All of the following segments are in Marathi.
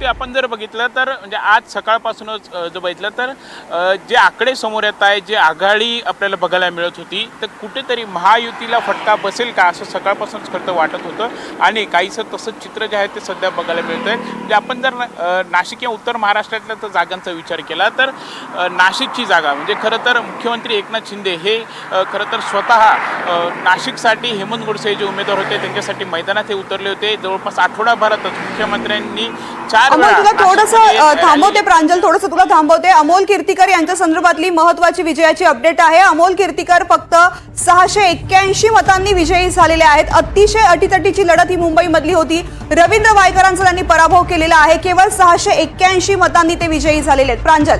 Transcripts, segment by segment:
बाबतीत आपण जर बघितलं तर म्हणजे आज सकाळपासूनच जर बघितलं तर जे आकडे समोर येत आहे जे आघाडी आपल्याला बघायला मिळत होती तर कुठेतरी महायुतीला फटका बसेल का असं सकाळपासूनच खरं वाटत होतं. आणि काहीसं तसंच चित्र जे आहे ते सध्या बघायला मिळत आहे म्हणजे आपण जर नाशिक या उत्तर महाराष्ट्रातल्या तर जागांचा विचार केला तर नाशिकची जागा म्हणजे खरं तर मुख्यमंत्री एकनाथ शिंदे हे खरं तर स्वतः नाशिकसाठी हेमंत गोडसे जे उमेदवार होते त्यांच्यासाठी मैदानात हे उतरले होते. जवळपास आठवडाभरातच मुख्यमंत्र्यांनी चार अमोल तुला थोडस थांबवते प्रांजल थोडस तुला थांबवते. अमोल कीर्तिकर यांच्या संदर्भातली महत्वाची विजयाची अपडेट आहे. अमोल कीर्तिकर फक्त सहाशे एक्क्याऐंशी मतांनी विजयी झालेले आहेत. अतिशय अटीतटीची लढत ही मुंबईमधली होती. रवींद्र वायकरांचा त्यांनी पराभव केलेला आहे. केवळ सहाशे एक्क्याऐंशी मतांनी ते विजयी झालेले आहेत. प्रांजल.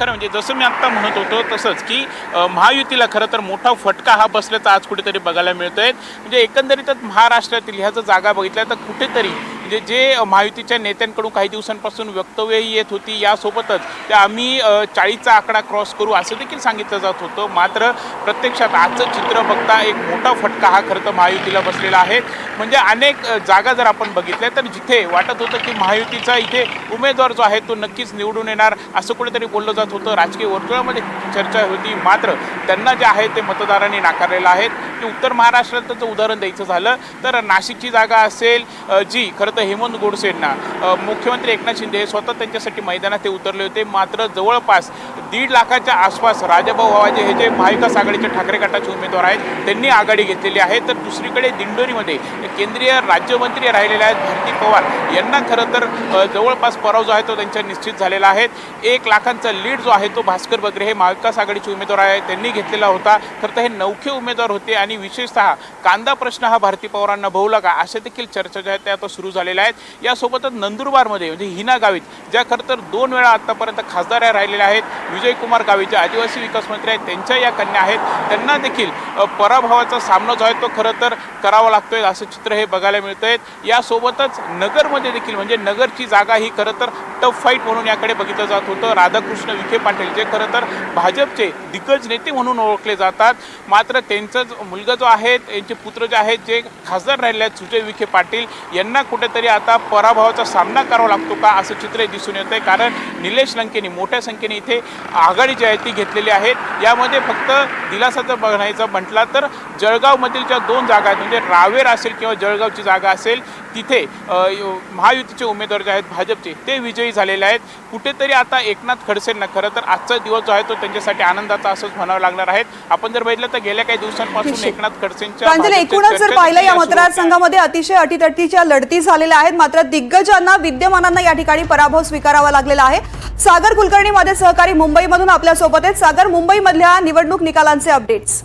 खरं म्हणजे जसं मी आत्ता म्हणत होतो तसंच की महायुतीला खरं तर मोठा फटका हा बसल्याचा आज कुठेतरी बघायला मिळतोय. म्हणजे एकंदरीतच महाराष्ट्रातील ह्या जर जागा बघितल्या तर कुठेतरी म्हणजे जे महायुतीच्या नेत्यांकडून काही दिवसांपासून वक्तव्यही येत होती यासोबतच ते आम्ही चाळीसचा आकडा क्रॉस करू असं देखील सांगितलं जात होतं. मात्र प्रत्यक्षात आजचं चित्र बघता एक मोठा फटका हा खरं तर महायुतीला बसलेला आहे. म्हणजे अनेक जागा जर आपण बघितल्या तर जिथे वाटत होतं की महायुतीचा इथे उमेदवार जो आहे तो नक्कीच निवडून येणार असं कुठेतरी बोललं जात होतं. राजकीय वर्तुळामध्ये चर्चा होती. मात्र त्यांना जे आहे ते मतदारांनी नाकारलेलं आहे की उत्तर महाराष्ट्रातचं उदाहरण द्यायचं झालं तर नाशिकची जागा असेल जी खरं तर हेमंत गोडसेंना मुख्यमंत्री एकनाथ शिंदे हे स्वतः त्यांच्यासाठी मैदानात ते उतरले होते. मात्र जवळपास दीड लाखाच्या आसपास राजाभाऊ आवाजे हे जे महाविकास आघाडीचे ठाकरे गटाचे उमेदवार आहेत त्यांनी आघाडी घेतलेली आहे. तर दुसरीकडे दिंडोरीमध्ये केंद्रीय राज्यमंत्री राहिलेले आहेत भारती पवार. यांना खरं तर जवळपास पराव जो आहे तो त्यांच्या निश्चित झालेला आहे. एक लाखांचा लीड जो आहे तो भास्कर बगरे हे महाविकास आघाडीचे उमेदवार आहे त्यांनी घेतलेला होता. खरं तर हे नौखे उमेदवार होते आणि आणि विशेषतः कांदा प्रश्न हा भारती पवारांना बहुला का? अशा देखील चर्चा ज्या आहेत त्या आता सुरू झालेल्या आहेत. यासोबतच नंदुरबारमध्ये म्हणजे हिना गावित ज्या खरं तर दोन वेळा आत्तापर्यंत खासदार या राहिलेल्या आहेत विजयकुमार गावित जे आदिवासी विकास मंत्री आहेत त्यांच्या या कन्या आहेत. त्यांना देखील पराभवाचा सामना जो आहे तो खरं तर करावा लागतोय असं चित्र हे बघायला मिळतं आहेत यासोबतच नगरमध्ये देखील म्हणजे नगरची जागा ही खरं तर टफ फाईट म्हणून याकडे बघितलं जात होतं. राधाकृष्ण विखे पाटील जे खरं तर भाजपचे दिग्गज नेते म्हणून ओळखले जातात. मात्र त्यांचं मुलगा जो आहे यांचे पुत्र जे आहेत जे खासदार राहिले आहेत सुजय विखे पाटील यांना कुठेतरी आता पराभवाचा सामना करावा लागतो का असं चित्र दिसून येतं आहे कारण निलेश लंकेने मोठ्या संख्येने इथे आघाडी जी आहे ती घेतलेली आहेत यामध्ये फक्त दिलासा जर बघायचं म्हटला तर जळगावमधील ज्या दोन जागा आहेत म्हणजे रावेर असेल किंवा जळगावची जागा असेल तिथे महायुतीचे उमेदवार जे आहेत भाजपचे ते विजयी झालेले आहेत. कुठेतरी आता एकनाथ खडसेंना खरं तर आजचा दिवस जो आहे तो त्यांच्यासाठी आनंदाचा असंच म्हणावं लागणार आहेत आपण जर बघितलं तर गेल्या काही दिवसांपासून एकनाथ खडसेंच्या एकूणच जर पाहिलं या. मतदारसंघामध्ये अतिशय अटीतटीच्या लढती झालेल्या आहेत. मात्र दिग्गजांना विद्यमानांना या ठिकाणी पराभव स्वीकारावा लागलेला आहे. सागर कुलकर्णी मध्ये सहकारी मुंबईमधून आपल्यासोबत आहेत. सागर मुंबईमधल्या निवडणूक निकालांचे अपडेट्स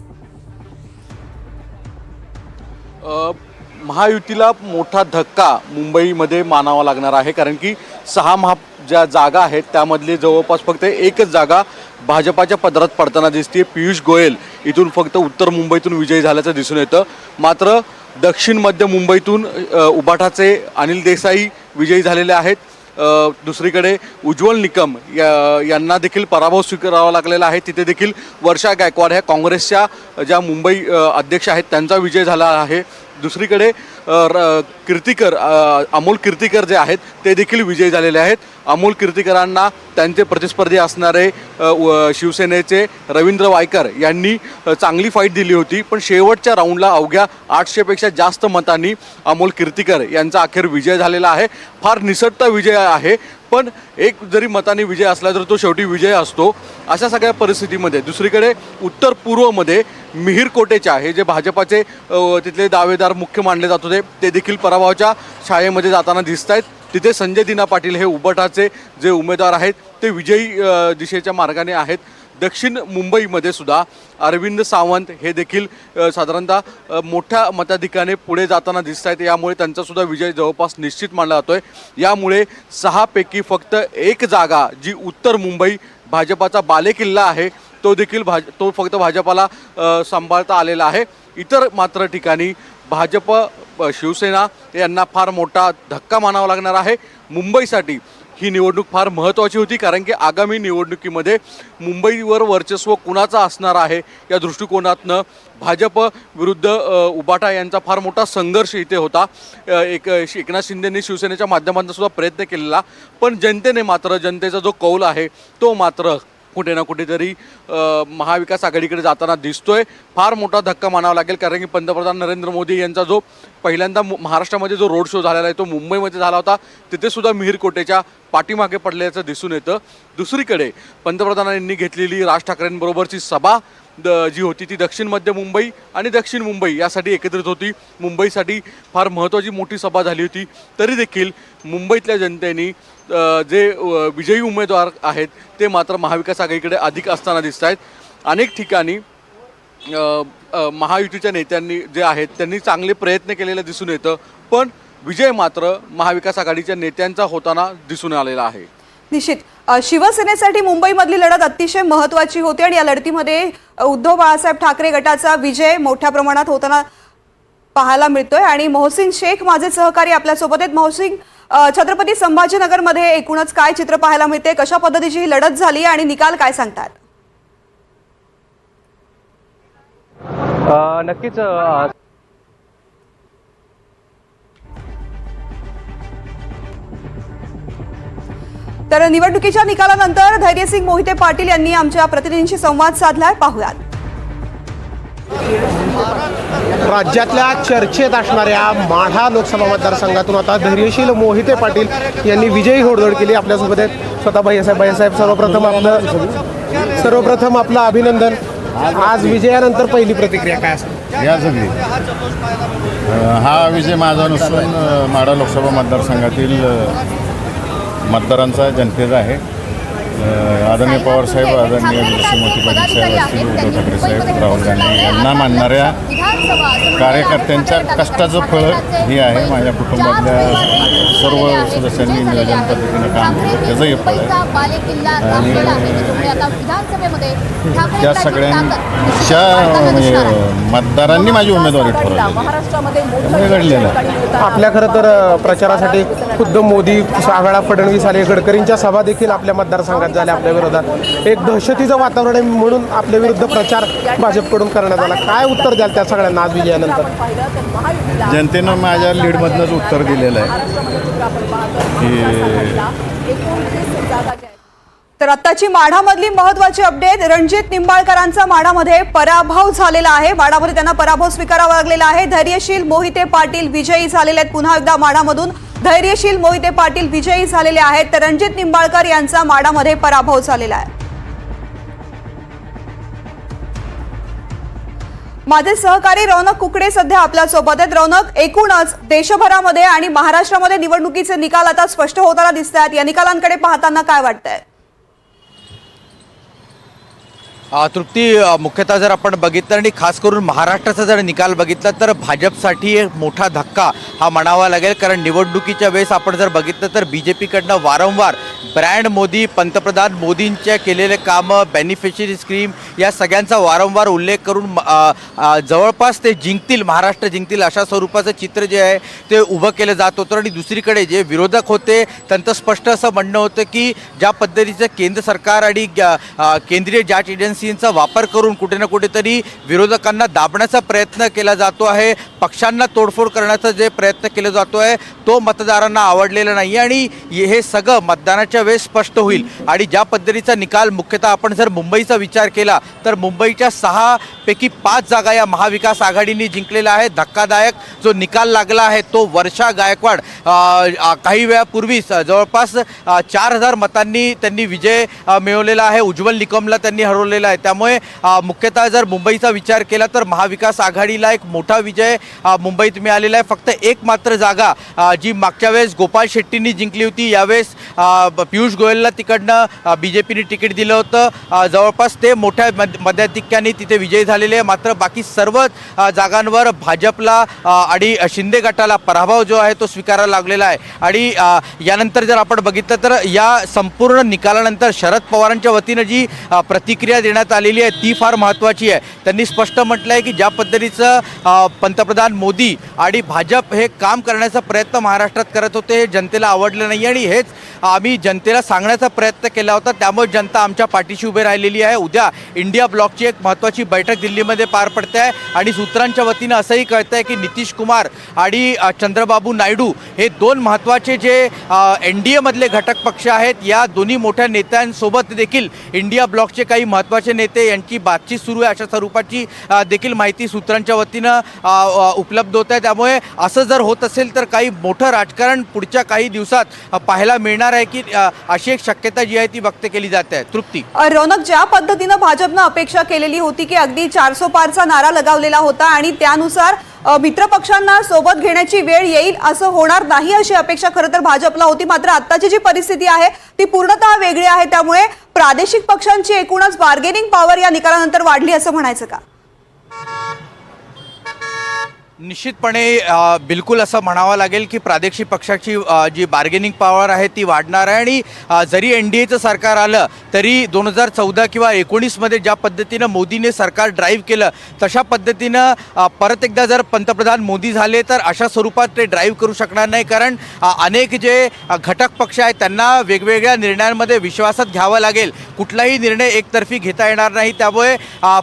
अ, महायुतीला मोठा धक्का मुंबईमध्ये मानावा लागणार आहे. कारण की सहा महा ज्या जागा आहेत त्यामधली जवळपास फक्त एकच जागा भाजपाच्या पदरात पडताना दिसते पियुष गोयल इथून फक्त उत्तर मुंबईतून विजयी झाल्याचं दिसून येतं. मात्र दक्षिण मध्य मुंबईतून उबाठाचे अनिल देसाई विजयी झालेले आहेत. दुसरीकडे उज्ज्वल निकम या यांना देखील पराभव स्वीकारावा लागलेला आहे. तिथे देखील वर्षा गायकवाड ह्या काँग्रेसच्या ज्या मुंबई अध्यक्ष आहेत त्यांचा विजय झाला आहे. दुसरीकडे र- कीर्तिकर अमोल कीर्तिकर जे आहेत ते देखील विजयी झालेले आहेत. अमोल कीर्तिकरांना त्यांचे प्रतिस्पर्धी असणारे व- शिवसेनेचे रवींद्र वायकर यांनी चांगली फाईट दिली होती. पण शेवटच्या राऊंडला अवघ्या आठशेपेक्षा जास्त मतांनी अमोल कीर्तिकर यांचा अखेर विजय झालेला आहे. फार निसटता विजय आहे पण एक जरी मताने विजय असला तर तो शेवटी विजय असतो. अशा सगळ्या परिस्थितीमध्ये दुसरीकडे उत्तर पूर्वमध्ये मिहीर कोटेच्या हे जे भाजपाचे तिथले दावेदार मुख्य मानले जात होते ते देखील पराभवाच्या छायेमध्ये जाताना दिसत आहेत तिथे संजय दिना पाटील हे उबटाचे जे उमेदवार आहेत ते विजयी दिशेच्या मार्गाने आहेत. दक्षिण मुंबईमध्ये सुद्धा अरविंद सावंत हे देखील साधारणतः मोठ्या मताधिकाने पुढे जाताना दिसत आहेत यामुळे त्यांचासुद्धा विजय जवळपास निश्चित मानला जातोय. यामुळे सहापैकी फक्त एक जागा जी उत्तर मुंबई भाजपाचा बालेकिल्ला आहे तो देखील भाज तो फक्त भाजपाला सांभाळता आलेला आहे. इतर मात्र ठिकाणी भाजप शिवसेना यांना फार मोठा धक्का मानावा लागणार आहे. मुंबईसाठी ही निवडणूक फार महत्त्वाची होती कारण की आगामी निवडणुकीमध्ये मुंबईवर वर्चस्व कुणाचा असणार आहे या दृष्टिकोनातनं भाजप विरुद्ध उबाटा यांचा फार मोठा संघर्ष इथे होता. एक एकनाथ शिंदेंनी शिवसेनेच्या माध्यमातून सुद्धा प्रयत्न केलेला पण जनतेने मात्र जनतेचा जो कौल आहे तो मात्र कुठे ना कुठेतरी महाविकास आघाडीकडे जाताना दिसतोय. फार मोठा धक्का मानावा लागेल कारण की पंतप्रधान नरेंद्र मोदी यांचा जो पहिल्यांदा महाराष्ट्रामध्ये जो रोड शो झालेला आहे तो मुंबईमध्ये झाला होता. तिथे सुद्धा मिहीर कोटेच्या पाठीमागे पडल्याचं दिसून येतं. दुसरीकडे पंतप्रधानांनी घेतलेली राज ठाकरेंबरोबरची सभा द जी होती ती दक्षिण मध्य मुंबई आणि दक्षिण मुंबई यासाठी एकत्रित होती. मुंबईसाठी फार महत्त्वाची मोठी सभा झाली होती. तरी देखील मुंबईतल्या जनतेने जे विजयी उमेदवार आहेत ते मात्र महाविकास आघाडीकडे अधिक असताना दिसत आहेत अनेक ठिकाणी महायुतीच्या नेत्यांनी जे आहेत त्यांनी चांगले प्रयत्न केलेले दिसून येतं पण विजय मात्र महाविकास आघाडीच्या नेत्यांचा होताना दिसून आलेला आहे. निश्चित. शिवसेनेसाठी मुंबईमधली लढत अतिशय महत्वाची होती आणि या लढतीमध्ये उद्धव बाळासाहेब ठाकरे गटाचा विजय मोठ्या प्रमाणात होताना पाहायला मिळतोय. आणि मोहसिन शेख माझे सहकारी आपल्यासोबत आहेत. मोहसिन छत्रपती संभाजीनगरमध्ये एकूणच काय चित्र पाहायला मिळते? कशा पद्धतीची ही लढत झाली आणि निकाल काय सांगतात? नक्कीच तर निवडणुकीच्या निकालानंतर धैर्यसिंग मोहिते पाटील यांनी आमच्या प्रतिनिधींशी संवाद साधलाय. पाहुयात. राज्यातल्या चर्चेत असणाऱ्या माढा लोकसभा मतदारसंघातून आता धैर्यशील मोहिते पाटील यांनी विजयी घोडदौड केली आपल्यासोबत आहेत. स्वतः भैयासाहेब भैयासाहेब सर्वप्रथम आपलं सर्वप्रथम आपलं अभिनंदन. आज विजयानंतर पहिली प्रतिक्रिया काय असेल या सगळी. हा विजय माझा नसून अ, माढा लोकसभा मतदारसंघातील मतदारांचा जनतेचा आहे. आदरणीय पवारसाहेब आदरणीय श्रीमती पाटील साहेब असतील उद्धव ठाकरे साहेब राहुल गांधी यांना मानणाऱ्या कार्यकर्त्यांच्या कष्टाचं फळ हे आहे. माझ्या कुटुंबातल्या सर्व सदस्यांनी नियोजन पद्धतीनं काम केलं. त्याचं हे फळ आहे. आणि त्या सगळ्यांच्या म्हणजे मतदारांनी माझी उमेदवारी ठरवली. त्यामुळे घडलेलं आहे. आपल्या खरं तर प्रचारासाठी खुद्द मोदी वेळा फडणवीस आले गडकरींच्या सभा देखील आपल्या मतदारसंघात झाल्या आपल्या विरोधात. एक दहशतीचं वातावरण आहे म्हणून आपल्या विरुद्ध प्रचार भाजपकडून करण्यात आला. काय उत्तर द्याल त्या सगळ्यांना आज विजयानंतर? जनतेनं माझ्या लीडमधनंच उत्तर दिलेलं आहे. की तर आत्ताची माढामधली महत्वाची अपडेट रणजित निंबाळकरांचा माढामध्ये पराभव झालेला आहे. माढामध्ये त्यांना पराभव स्वीकारावा लागलेला आहे. धैर्यशील मोहिते पाटील विजयी झालेले आहेत. पुन्हा एकदा माढामधून धैर्यशील मोहिते पाटील विजयी झालेले आहेत तर रणजित निंबाळकर यांचा माडामध्ये पराभव झालेला आहे. माझे सहकारी रौनक कुकडे सध्या आपल्यासोबत आहेत. रौनक एकूणच देशभरामध्ये आणि महाराष्ट्रामध्ये निवडणुकीचे निकाल आता स्पष्ट होताना दिसत आहेत या निकालांकडे पाहताना काय वाटतंय? तृप्ती मुख्यतः जर आपण बघितलं आणि खास करून महाराष्ट्राचा जर निकाल बघितला तर भाजपसाठी एक मोठा धक्का हा म्हणावा लागेल. कारण निवडणुकीच्या वेळेस आपण जर बघितलं तर बी जे पीकडनं वारंवार ब्रँड मोदी पंतप्रधान मोदींच्या केलेले कामं बेनिफिशरी स्कीम या सगळ्यांचा वारंवार उल्लेख करून म- जवळपास ते जिंकतील महाराष्ट्र जिंकतील अशा स्वरूपाचं चित्र जे आहे ते उभं केलं जात होतं. आणि दुसरीकडे जे विरोधक होते त्यांचं स्पष्ट असं म्हणणं होतं की ज्या पद्धतीचं केंद्र सरकार आणि केंद्रीय जाच एजन्सींचा वापर करून कुठे ना कुठेतरी विरोधकांना दाबण्याचा प्रयत्न केला जातो आहे पक्षांना तोडफोड करण्याचा जे प्रयत्न केला जातो आहे तो मतदारांना आवडलेला नाही आणि हे सगळं मतदानाच्या वेळेस स्पष्ट होईल. आणि ज्या पद्धतीचा निकाल मुख्यतः आपण जर मुंबईचा विचार केला तर मुंबईच्या सहापैकी पाच जागा या महाविकास आघाडीने जिंकलेल्या आहे धक्कादायक जो निकाल लागला आहे तो वर्षा गायकवाड काही वेळापूर्वीच जवळपास चार हजार मतांनी त्यांनी विजय मिळवलेला आहे. उज्ज्वल निकमला त्यांनी हरवलेला आहे. त्यामुळे मुख्यतः जर मुंबईचा विचार केला तर महाविकास आघाडीला एक मोठा विजय मुंबईत मिळालेला आहे. फक्त एक मात्र जागा जी मागच्या वेळेस गोपाळ शेट्टींनी जिंकली होती यावेळेस ब- पियुष गोयलला तिकडनं बी जे पीने तिकीट दिलं होतं. जवळपास ते मोठ्या मध- मध्याधिक्याने तिथे विजयी झालेले आहे मात्र बाकी सर्व जागांवर भाजपला आणि शिंदे गटाला पराभव जो आहे तो स्वीकारायला लागलेला आहे. आणि यानंतर जर आपण बघितलं तर या संपूर्ण निकालानंतर शरद पवारांच्या वतीनं जी प्रतिक्रिया देण्यात आलेली आहे ती फार महत्त्वाची आहे. त्यांनी स्पष्ट म्हटलं आहे की ज्या पद्धतीचं पंतप्रधान मोदी आणि भाजप हे काम करण्याचा प्रयत्न महाराष्ट्रात करत होते हे जनतेला आवडलं नाही आणि हेच आम्ही जनतेला सांगण्याचा प्रयत्न केला होता. त्यामुळे जनता आमच्या पाठीशी उभी राहिलेली आहे. उद्या इंडिया ब्लॉकची एक महत्त्वाची बैठक दिल्लीमध्ये पार पडते आहे. आणि सूत्रांच्या वतीनं असंही कळतं आहे की नितीश कुमार आणि चंद्रबाबू नायडू हे दोन महत्त्वाचे जे एन डी एमधले घटक पक्ष आहेत या दोन्ही मोठ्या नेत्यांसोबत देखील इंडिया ब्लॉकचे काही महत्त्वाचे नेते यांची बातचीत सुरू आहे. अशा स्वरूपाची देखील माहिती सूत्रांच्या वतीनं उपलब्ध होत आहे. त्यामुळे असं जर होत असेल तर काही मोठं राजकारण पुढच्या काही दिवसात पाहायला मिळणार आहे की अशी एक शक्यता जी आहे ती व्यक्त केली जाते आहे. तृप्ती. रौनक ज्या पद्धतीनं भाजपनं अपेक्षा केलेली होती की अगदी चारसो पारचा नारा लगावलेला होता आणि त्यानुसार मित्रपक्षांना सोबत घेण्याची वेळ येईल असं होणार नाही अशी अपेक्षा खरं तर भाजपला होती. मात्र आत्ताची जी परिस्थिती आहे ती पूर्णतः वेगळी आहे. त्यामुळे प्रादेशिक पक्षांची एकूणच बार्गेनिंग पॉवर या निकालानंतर वाढली असं म्हणायचं का? निश्चितपणे बिलकुल असं म्हणावं लागेल की प्रादेशिक पक्षाची जी बार्गेनिंग पॉवर आहे ती वाढणार आहे आणि जरी एन डी एचं सरकार आलं तरी दोन हजार चौदा किंवा एकोणीसमध्ये ज्या पद्धतीनं मोदीने सरकार ड्राईव्ह केलं तशा पद्धतीनं परत एकदा जर पंतप्रधान मोदी झाले तर अशा स्वरूपात ते ड्राईव्ह करू शकणार नाही. कारण अनेक जे घटक पक्ष आहेत त्यांना वेगवेगळ्या निर्णयांमध्ये विश्वासात घ्यावं लागेल. कुठलाही निर्णय एकतर्फी घेता येणार नाही. त्यामुळे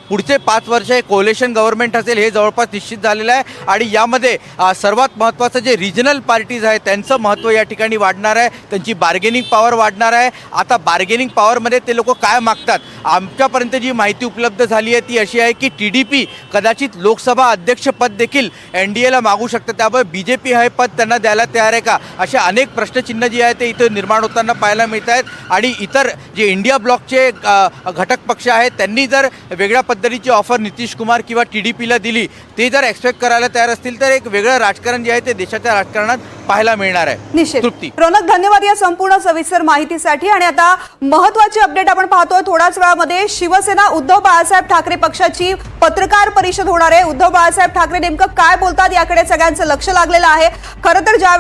पुढचे पाच वर्ष हे कोलेशन गव्हर्नमेंट असेल हे जवळपास निश्चित झालेलं आहे. आणि यामध्ये सर्वात महत्त्वाचं जे रिजनल पार्टीज आहे त्यांचं महत्त्व या ठिकाणी वाढणार आहे त्यांची बार्गेनिंग पॉवर वाढणार आहे. आता बार्गेनिंग पॉवरमध्ये ते लोक काय मागतात? आमच्यापर्यंत जी माहिती उपलब्ध झाली आहे ती अशी आहे की टी डी पी कदाचित लोकसभा अध्यक्षपद देखील एन डी एला मागू शकतं. त्यामुळे बी जे पी हे पद त्यांना द्यायला तयार आहे का? असे अनेक प्रश्नचिन्ह जी आहे ते इथं निर्माण होताना पाहायला मिळत आहेत आणि इतर जे इंडिया ब्लॉकचे घटक पक्ष आहेत त्यांनी जर वेगळ्या पद्धतीची ऑफर नितीश कुमार किंवा टी डी पीला दिली ते जर एक्सपेक्ट करायला तयार असतील तर एक वेगळं राजकारण जे आहे ते देशाच्या राजकारणात पाहायला मिळणार आहे. निश्चित. तृप्ती. रोनक धन्यवाद या संपूर्ण सविस्तर माहितीसाठी. आणि आता महत्वाची अपडेट आपण पाहतोय. थोड्याच वेळामध्ये शिवसेना उद्धव बाळासाहेब ठाकरे पक्षाची पत्रकार परिषद होणार आहे. उद्धव बाळासाहेब ठाकरे नेमकं काय बोलतात याकडे सगळ्यांचं लक्ष लागलेलं आहे. खरं तर ज्या